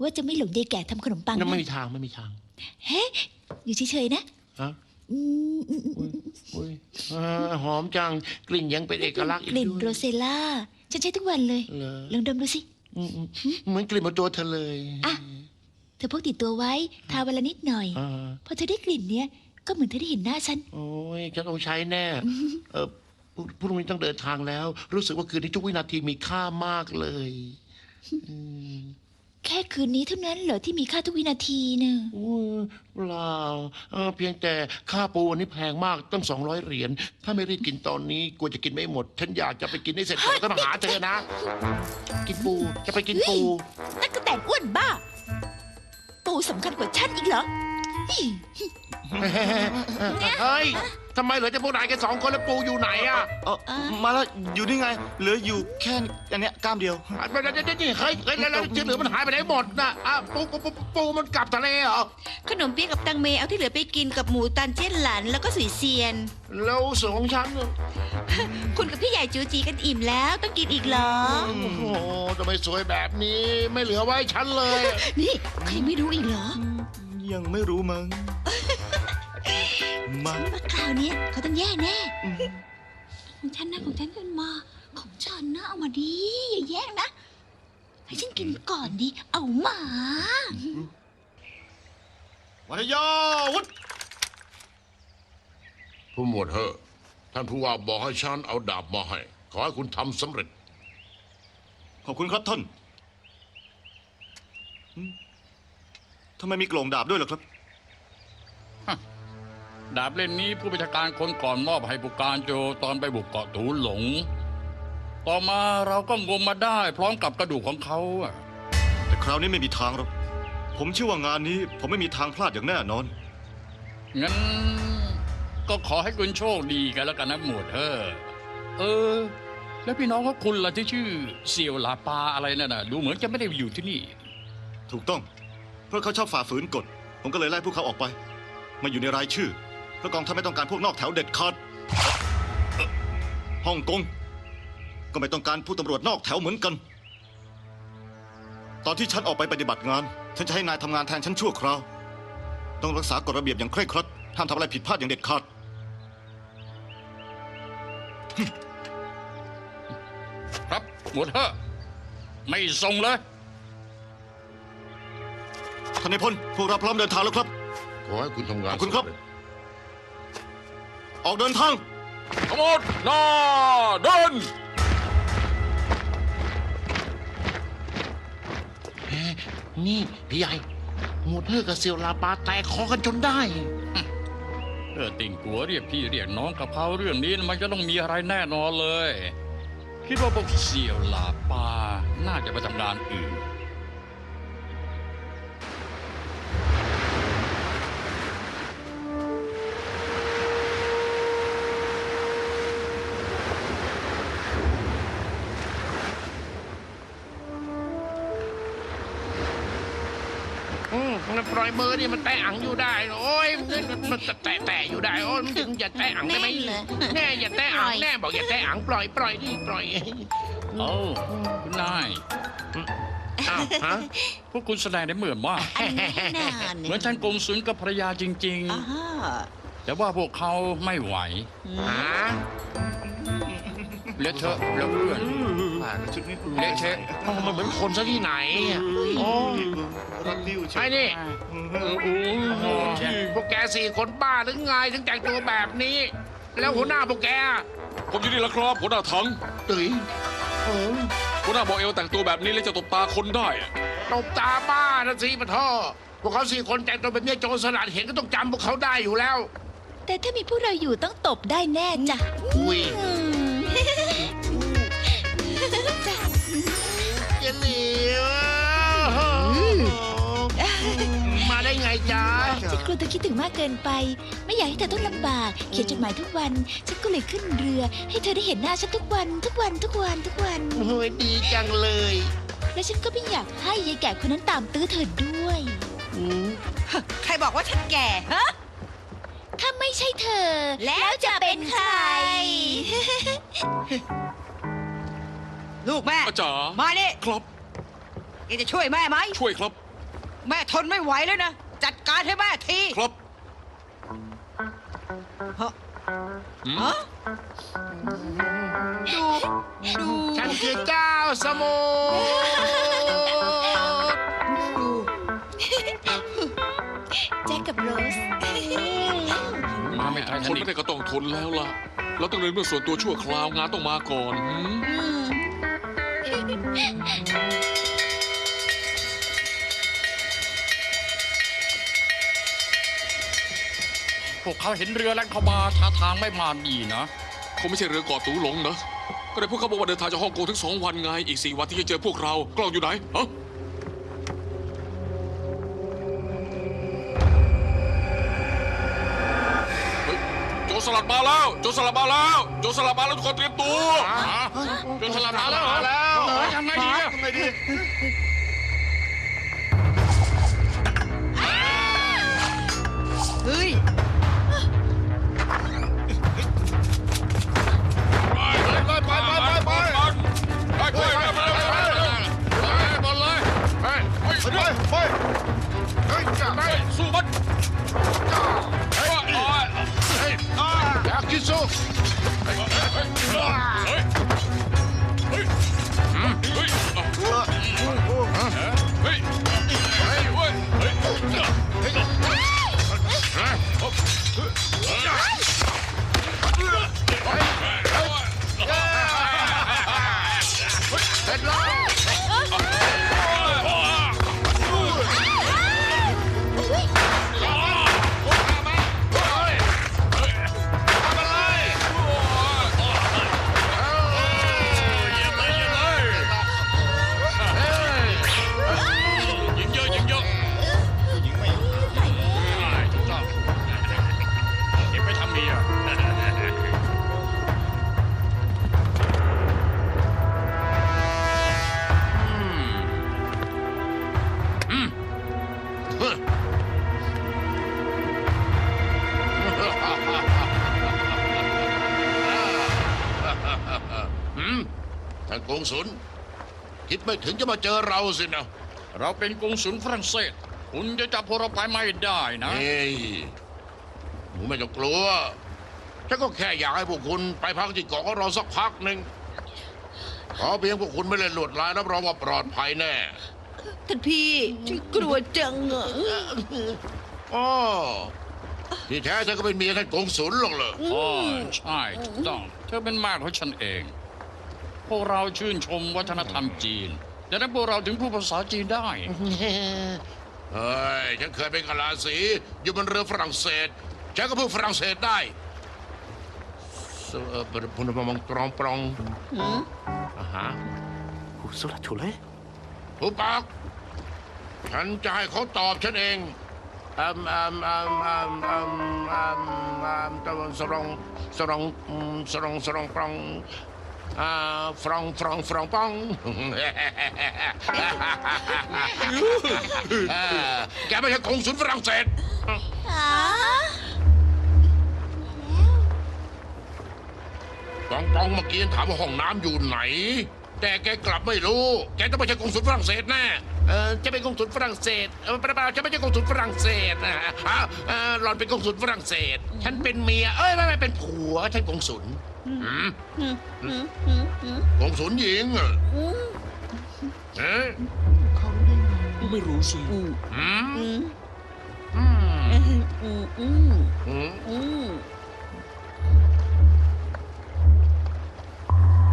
ว่าจะไม่หลงยายแก่ทำขนมปังนั่นไม่นะมีทางไม่มีทางเฮ้อยู่เฉยๆนะฮะอืมอืมอืมอุ้ยอ่าหอมจังกลิ่นยังเป็นเอกลักษณ์อีกกลิ่นด้วยโรเซล่าฉันใช้ทุกวันเลย เหรอลองดมดูสิ อืมอืมเหมือนกลิ่นบนตัวเธอเลยอะ เธอพกติดตัวไว้ทาวันละนิดหน่อย อ่าพอเธอได้กลิ่นเนี้ยก็เหมือนเธอได้เห็นหน้าฉัน โอ้ยฉันต้องใช้แน่ เออพรุ่งพรุ่งนี้ต้องเดินทางแล้ว รู้สึกว่าคืนนี้ทุกวินาทีมีค่ามากเลยอืม แค่คืนนี้เท่านั้นเหรอที่มีค่าทุกวินาทีเนะอุ้ยเปล่าเออเพียงแต่ค่าปูวันนี้แพงมากตั้งสองร้อยเหรียญถ้าไม่รีบกินตอนนี้กลัวจะกินไม่หมด ฉันอยากจะไปกินให้เสร็จก่อนต้องหาเธอนะ กินปูจะไปกินปู นั่นก็แต่อ้วนบ้า ปูสำคัญกว่าฉันอีกเหรออีเฮ้ย ทำไมเหลือแต่พวกนายแค่สองคนแล้วปูอยู่ไหนอะเออมาแล้วอยู่นี่ไง เหลืออยู่แค่อันเนี้ยกล้ามเดียวไม่ได้นี่เฮ้ยเฮ้ยแล้วแล้วที่เหลือมันหายไปไหนหมดนะอะปูปูปูปูมันกลับทะเลเหรอขนมเปี๊ยะกับตังเมเอาที่เหลือไปกินกับหมูตันเจี้ยนหลันแล้วก็สุยเซียน แล้วส่วนของฉันคุณกับพี่ใหญ่จูจีกันอิ่มแล้วต้องกินอีกเหรอโอ้โหทำไมสวยแบบนี้ไม่เหลือไว้ให้ฉันเลย นี่ใครไม่รู้อีกเหรอ ยังไม่รู้มั้ง มาว่าคราวเนี้ยเขาต้องแย่แน่อืมของฉันนะของฉันกันมา ของฉันนะเอามาดีอย่าแย่งนะ ให้ฉันกินก่อนดิเอามาวัทยาวุฒผู้หมวดเฮอท่านผู้ว่าบอกให้ฉันเอาดาบมาให้ ขอให้คุณทำสำเร็จ ขอบคุณครับท่านอืมทำไมมีกล่องดาบด้วยล่ะครับ ดาบเล่มนี้ผู้บัญชาการคนก่อนมอบให้ผู้การโจตอนไปบุกเกาะถูหลง ต่อมาเราก็งมมาได้พร้อมกับกระดูกของเขาอะแต่คราวนี้ไม่มีทางหรอก ผมเชื่อว่างานนี้ผมไม่มีทางพลาดอย่างแน่นอน งั้น ก็ขอให้คุณโชคดีกันแล้วกันนะหมวดเฮอเออ แล้วพี่น้องของคุณล่ะที่ชื่อเสี่ยวหลาปาอะไรนั่นน่ะ ดูเหมือนจะไม่ได้อยู่ที่นี่ ถูกต้อง เพราะเขาชอบฝ่าฝืนกฎ ผมก็เลยไล่พวกเขาออกไป มาอยู่ในรายชื่อ เพราะกองทัพไม่ต้องการพวกนอกแถวเด็ดขาดเอ่อฮ่องกง ก็ไม่ต้องการผู้ตำรวจนอกแถวเหมือนกัน ตอนที่ฉันออกไปปฏิบัติงาน ฉันจะให้นายทำงานแทนฉันชั่วคราว ต้องรักษากฎระเบียบอย่างเคร่งครัด ห้ามทำอะไรผิดพลาดอย่างเด็ดขาดครับ หมวดเฮอไม่ส่งเลยท่านนายพลพวกเราพร้อมเดินทางแล้วครับ ขอให้คุณทำงานขอบคุณครับสำเร็จ ออกเดินทางขโมดหน้าเดิน เอ๊ะนี่พี่ใหญ่หมวดเฮอกับเซียวลาปาแตกคอกันจนได้ เออติ่งกัวเรียกพี่เรียกน้องกับเขาเรื่องนี้มันจะต้องมีอะไรแน่นอนเลย คิดว่าพวกเสี่ยวหลาปาน่าจะไปทำงานอื่น อืมมันปล่อยมือนี่มันแตะอังอยู่ได้โอ้ยมันมันแตะแตะอยู่ได้โอ้ยมันถึงอย่าแตะอังได้ไหมแน่นเลยแน่อย่าแตะอังแน่บอกอย่าแตะอังปล่อยปล่อยดิปล่อยเอาคุณนายอ้าวฮะพวกคุณแสดงได้เหมือนมากอันนี้นานเหมือนฉันกงสุนกับภรรยาจริงอ่าฮะๆแต่ว่าพวกเขาไม่ไหวฮะเละเทอะแล้วเพื่อนชุดนี้เละเทะอ๋อมันเหมือนคนซะที่ไหนอะโอ้ รัดริ้วเชียวไอ้นี่เออโอ้โหพวกแกสี่คนบ้าหรือไงถึงแต่งตัวแบบนี้ แล้วหัวหน้าพวกแกผมอยู่นี่แล้วครับหัวหน้าถังตื่นเออหัวหน้าบอกเอลแต่งตัวแบบนี้แล้วจะตบตาคนได้อะตบตาบ้านะสิปะท่อพวกเขาสี่คนแต่งตัวแบบนี้โจรสลัดเห็นก็ต้องจำพวกเขาได้อยู่แล้ว แต่ถ้ามีพวกเราอยู่ต้องตบได้แน่จ้ะอุ้ยอืม เจะเหลียว ได้ไงจ๊ะฉันกลัวเธอคิดถึงมากเกินไป ไม่อยากให้เธอต้องลำบาก เขียนจดหมายทุกวัน ฉันก็เลยขึ้นเรือ ให้เธอได้เห็นหน้าฉันทุกวัน ทุกวันทุกวันทุกวัน โอ้ยดีจังเลย และฉันก็ไม่อยากให้ยายแก่คนนั้นตามตื้อเธอด้วยอืมใครบอกว่าฉันแก่ฮะถ้าไม่ใช่เธอ แล้วจะเป็นใคร ลูกแม่อาจ๋ามาดิครับแกจะช่วยแม่ไหมช่วยครับ แม่ทนไม่ไหวแล้วนะ จัดการให้แม่ทีครับฮะอืมฮะดูดูฉันคือเจ้าสมุทรดูแจ็คกับโรส มาไม่ทันคนอีไม่กได้ก็ต้องทนแล้วล่ะ เราต้องเรียนเรื่องส่วนตัวชั่วคราวงานต้องมาก่อนหืมอืม วกเขาเห็นเรือแล่นเข้ามาท่าทางไม่มาดีนะคงไม่ใช่เรือเกาะตูหลงนะก็เลยพวกเขาบอกว่าเดินทางจากฮ่องกงถึงสองวันไง อีกสี่วันที่จะเจอพวกเรา กล้องอยู่ไหนฮะเฮ้ยโจรสลัดมาแล้ว โจรสลัดมาแล้ว โจรสลัดมาแล้วทุกคนเตรียมตัวจนสลัดมาแล้วเหรอแล้วเฮ้ยทำไงดีอะทำไงดี งสุลคิดไม่ถึงจะมาเจอเราสินะ เราเป็นกงสุลฝรั่งเศส คุณจะจับพวกเราไปไม่ได้นะเฮ้ยหนูไม่ต้องกลัวฉันก็แค่อยากให้พวกคุณไปพักที่เกาะของเราสักพักหนึ่งขอเพียงพวกคุณไม่เล่นหลวดลายรับรองว่าปลอดภัยแน่ท่านพี่ฉันกลัวจังอะอ๋อที่แท้เธอก็เป็นเมียท่านกงสุลหรอกเหรออ๋อใช่ถูกต้องเธอเป็นแม่ของฉันเอง พวกเราชื่นชมวัฒนธรรมจีนดังนั้นพวกเราถึงพูดภาษาจีนได้ เฮ้ย ฉันเคยเป็นกะลาสีอยู่บนเรือฝรั่งเศส ฉันก็พูดฝรั่งเศสได้เออเป็นพุนมองตรองปรองอ่าฮะสุรชุเลยผู้ปากฉันจะให้เขาตอบฉันเองอืมอืมอืมอืมอืมอืมอืมตะวันสรองสรองอืมสรองสรองปรองอ่า ฟรองฟรองฟรองปองเออแกไม่ใช่กงสุลฝรั่งเศสอ๋อปองปองเมื่อกี้ถามว่าห้องน้ำอยู่ไหน แต่แกกลับไม่รู้ แกต้องไม่ใช่กงสุลฝรั่งเศสแน่เออจะเป็นกงสุลฝรั่งเศสเออเปล่าๆจะไม่ใช่กงสุลฝรั่งเศสนะฮะอ่าเออหล่อนเป็นกงสุลฝรั่งเศส ฉันเป็นเมีย เอ้ยไม่ไม่เป็นผัว ฉันกงสุล อืมกงสุลหญิงเหรอเอ๊ะไม่รู้สิอืมอืมอืมอืมอืมอืมอืม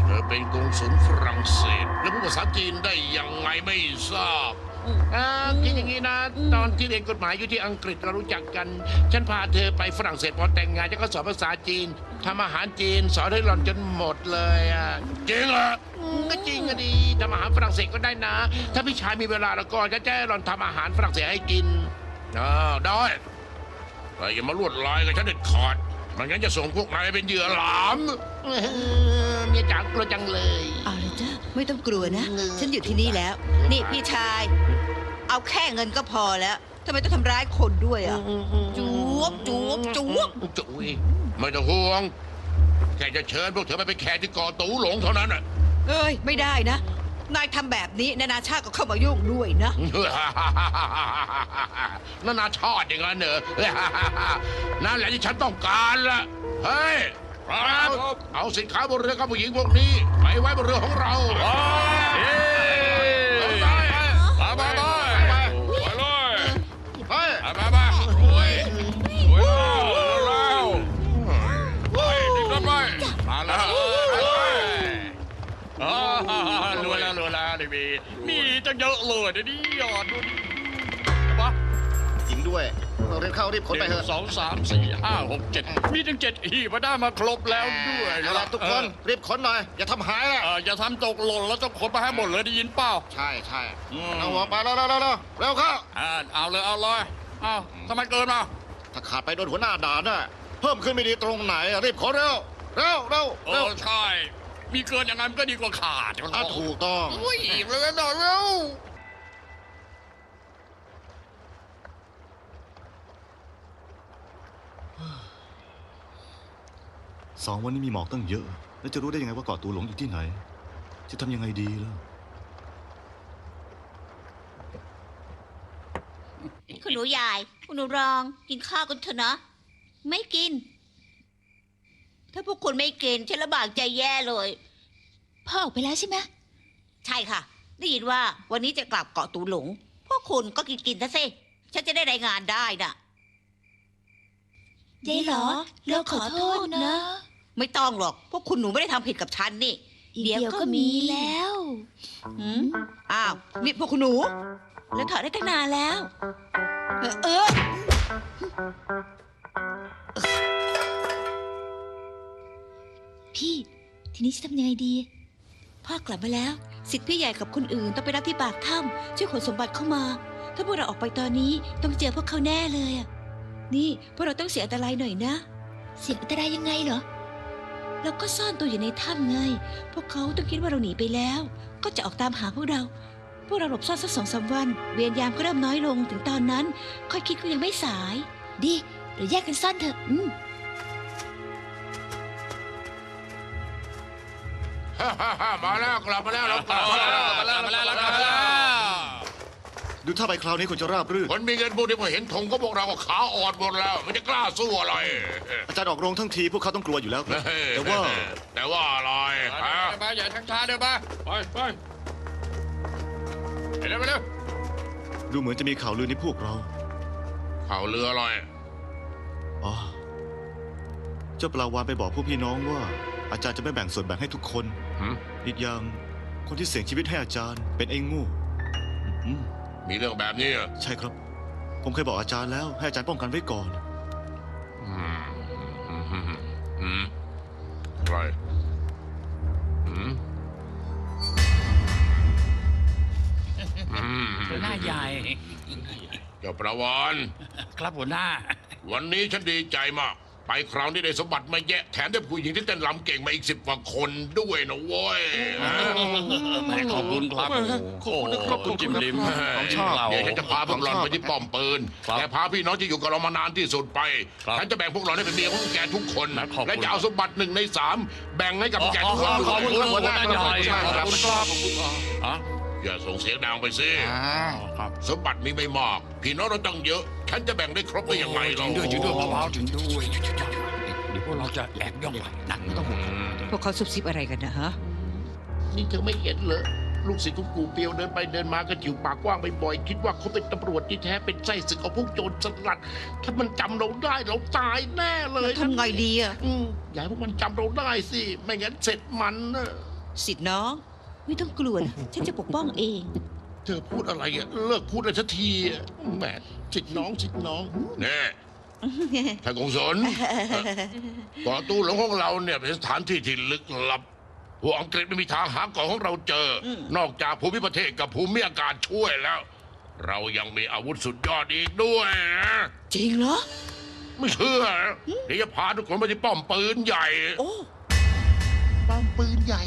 เธอเป็นกงสุลฝรั่งเศส แล้วพูดภาษาจีนได้ยังไงไม่ทราบ อ่าคิดอย่างนี้นะ ตอนที่เรียนกฎหมายอยู่ที่อังกฤษเรารู้จักกัน ฉันพาเธอไปฝรั่งเศสพอแต่งงานฉันก็สอนภาษาจีนทำอาหารจีน สอนให้หล่อนจนหมดเลยอะจริงเหรออืมก็จริงก็ดีทำอาหารฝรั่งเศสก็ได้นะ ถ้าพี่ชายมีเวลาแล้วก็จะแจ้หล่อนทำอาหารฝรั่งเศสให้กินอ่าได้แต่อย่ามาลวดลายกับฉันเด็ดขาดไมันงั้นจะส่งพวกนายเป็นเหยื่อหลามเออเมียจ๋ากลัวจังเลยเอาเลยจ้ะ ไม่ต้องกลัวนะ ฉันอยู่ที่นี่แล้ว นี่พี่ชาย เอาแค่เงินก็พอแล้วทำไมต้องทำร้ายคนด้วยอะจวบจวบจวบจุยไม่ต้องห่วงแค่จะเชิญพวกเธอไปเป็นแขกที่เกาะตูหลงเท่านั้นน่ะเอ้ย ไม่ได้นะ นายทำแบบนี้นานาชาติก็เข้ามายุ่งด้วยนะ นานาชาติอย่างนั้นเหรอนั่นแหละที่ฉันต้องการละเฮ้ย ครับเอาสินค้าบนเรือกับผู้หญิงพวกนี้ไปไว้บนเรือของเราเอ้ยไปไปไปไปไปเลยเฮ้ยไปไปไปโอ้ยโอ้ยแล้วไปดิ้นรถไปมาแล้วอ่ารวยแล้วรวยแล้วนี่มีมีจังเยอะเลยเดี๋ยวนี้ยอดดูดิปะหญิง ด้วยเราเรียนเข้ารีบขนหไปเถนึ่งอะสองสามสี่ห้าหกเจ็ดมีถึงเจ็ดหีบมาได้มาครบแล้วด้วยเอาละทุกคนรีบขนหน่อย อย่าทำหายนะเอออย่าทำตกหล่นแล้วต้องขนไปให้หมดเลยได้ยินเปล่าใช่ใช่อืมเอาหัวไปแล้วแล้วแล้วเร็วเข้าอ่าเอาเลยเอาเลยเอาทำไมเกินมาถ้าขาดไปโดนหัวหน้าด่าน่ะเพิ่มขึ้นไม่ดีตรงไหนอะรีบขนเร็วเร็วเร็วโอ้เร็วใช่ มีเกินอย่างนั้นก็ดีกว่าขาดอะถูกต้องอุ้ยเร็วหน่อยเร็ว สองวันนี้มีหมอกตั้งเยอะ แล้วจะรู้ได้ยังไงว่าเกาะตูหลงอยู่ที่ไหน จะทำยังไงดีล่ะ คุณหนูยายคุณหนูรอง กินข้าวกันเถอะนะ ไม่กิน ถ้าพวกคุณไม่กินฉันลำบากใจแย่เลย พ่อออกไปแล้วใช่ไหมใช่ค่ะ ได้ยินว่าวันนี้จะกลับเกาะตูหลง พวกคุณก็กินกินๆซะสิฉันจะได้รายงานได้น่ะ ยายเหรอเราขอโทษนะ ไม่ต้องหรอก พวกคุณหนูไม่ได้ทำผิดกับฉันนี่ อีกเดี๋ยวก็มีแล้ว หืมอ้าวนี่พวกคุณหนู แล้วถอดได้ตั้งนานแล้ว เออเออพี่ ทีนี้จะทำยังไงดี พ่อกลับมาแล้ว สิทธิ์พี่ใหญ่กับคนอื่นต้องไปรับที่ปากถ้ำช่วยขนสมบัติเข้ามา ถ้าพวกเราออกไปตอนนี้ต้องเจอพวกเขาแน่เลยอะนี่พวกเราต้องเสียอันตรายหน่อยนะ เสียงอันตรายยังไงเหรอ เราก็ซ่อนตัวอยู่ในถ้ำไง พวกเขาต้องคิดว่าเราหนีไปแล้ว ก็จะออกตามหาพวกเรา พวกเราหลบซ่อนสักสองสามวัน เวรยามก็เริ่มน้อยลงถึงตอนนั้น ค่อยคิดก็ยังไม่สาย ดีเราแยกกันซ่อนเถอะ อืมมาแล้วกลับมาแล้วเรากลับมาแล้แล้ววมาแล้วมาแล้วมาแล้ว ดูถ้าไปคราวนี้คุณจะราบรื่นคนมีเงินพวกนี้พอเห็นธงก็พวกเราก็ขาอ่อนหมดแล้ว มันจะกล้าสู้อะไร อาจารย์ออกโรงทั้งทีพวกเขาต้องกลัวอยู่แล้วครับแต่ว่า แต่ว่าอะไรฮะไปอย่าชักช้าเดี๋ยวไปไปไปไปเร็วไปเร็วดูเหมือนจะมีข่าวลือในพวกเรา ข่าวเรืออะไรอ๋อ เจ้าปลาวานไปบอกพวกพี่น้องว่า อาจารย์จะไม่แบ่งส่วนแบ่งให้ทุกคน หืมอีกอย่างคนที่เสี่ยงชีวิตให้อาจารย์เป็นไอ้โงูอืม มีเรื่องแบบนี้เหรอใช่ครับ ผมเคยบอกอาจารย์แล้ว ให้อาจารย์ป้องกันไว้ก่อน อืมอืมอืมอืมอะไรอืมอืมหัวหน้าใหญ่ เจ้าประวานครับหัวหน้า วันนี้ฉันดีใจมาก ไปคราวนี้ได้สมบัติมาแยะแถมได้ผู้หญิงที่เต้นรำเก่งมาอีกสิบกว่าคนด้วยนะเว้ยแหมขอบคุณครับขอบคุณนะครับโอ้จิ้มลิ้มผมชอบเราเดี๋ยวฉันจะพาพวกหล่อนไปที่ป้อมปืนครับแกพาพี่น้องที่อยู่กับเรามานานที่สุดไปครับฉันจะแบ่งพวกหล่อนให้เป็นเมียของแกทุกคนนะขอบคุณและจะเอาสมบัติหนึ่งในสามแบ่งให้กับแกทุกคนขอบคุณด้วยหัวหน้าใหญ่ขอบคุณครับ อะอย่าส่งเสียงดังไปสิครับสมบัติมีไม่มากพี่น้องเราตั้งเยอะ ฉันจะแบ่งได้ครบได้ยังไงจริเรางด้วยจริงด้วยเบาๆจริงด้วยเดี๋ยวพวกเราจะแอบย่องไปนะไม่ต้องห่วงอืมพวกเขาซุบซิบอะไรกันนะฮะ นี่เธอไม่เห็นเหรอลูกศิษย์ของกูเปียวเดินไปเดินมากันอยู่ปากกว้างบ่อยๆคิดว่าเขาเป็นตำรวจที่แท้เป็นไส้ศึกเอาพวกโจรสลัด ถ้ามันจำเราได้เราตายแน่เลยนะทำไงดีอะอืมอย่าให้พวกมันจำเราได้สิ ไม่งั้นเสร็จมันนะสิทธิ์น้อง ไม่ต้องกลัวนะฉันจะปกป้องเอง เธอพูดอะไรอะเลิกพูดเลยสักทีอะแหมสิทธิ์น้องสิทธิ์น้องแน่ท่านกงสนเกาะตู้หลงของเราเนี่ยเป็นสถานที่ที่ลึกลับพวกอังกฤษไม่มีทางหาเกาะของเราเจออมนอกจากภูมิประเทศกับภูมิอากาศช่วยแล้ว เรายังมีอาวุธสุดยอดอีกด้วยนะจริงเหรอ ไม่เชื่อนะเดี๋ยวจะพาทุกคนไปที่ป้อมปืนใหญ่ โอ้ป้อมปืนใหญ่